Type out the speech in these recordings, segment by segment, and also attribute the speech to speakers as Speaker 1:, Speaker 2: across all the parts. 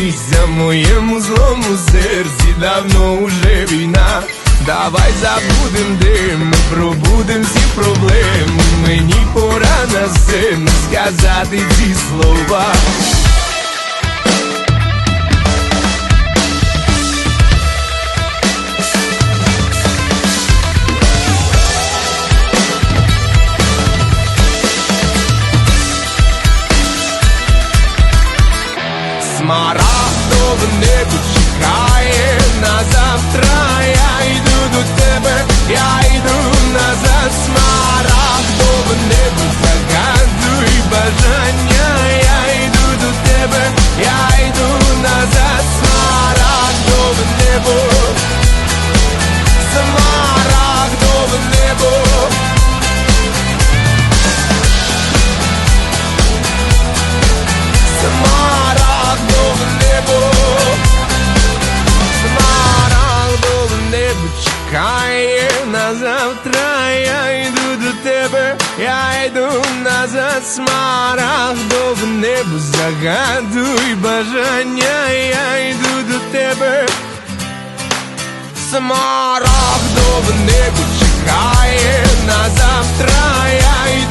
Speaker 1: більше моєму злому серці давно уже війна. Давай забудем дим, пробудем всі проблеми. Мені пора на сцену сказати ці слова. Небо чекає на завтра. Чекає на завтра. Я йду до тебе, я йду назад. в небо загадуй бажання. Я йду до тебе. Смарагдове небо чекає на завтра. Я йду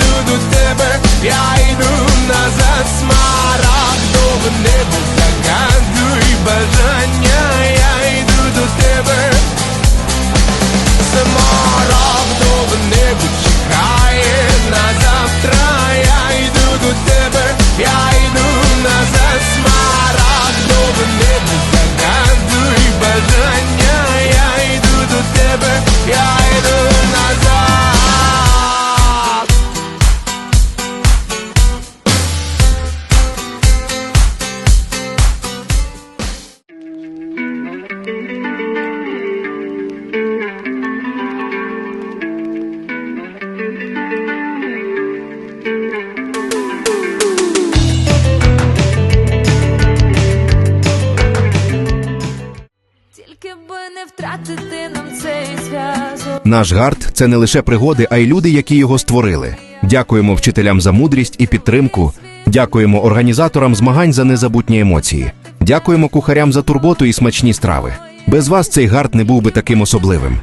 Speaker 2: Наш гарт це не лише пригоди, а й люди, які його створили. Дякуємо вчителям за мудрість і підтримку. Дякуємо організаторам змагань за незабутні емоції. Дякуємо кухарям за турботу і смачні страви. Без вас цей гарт не був би таким особливим.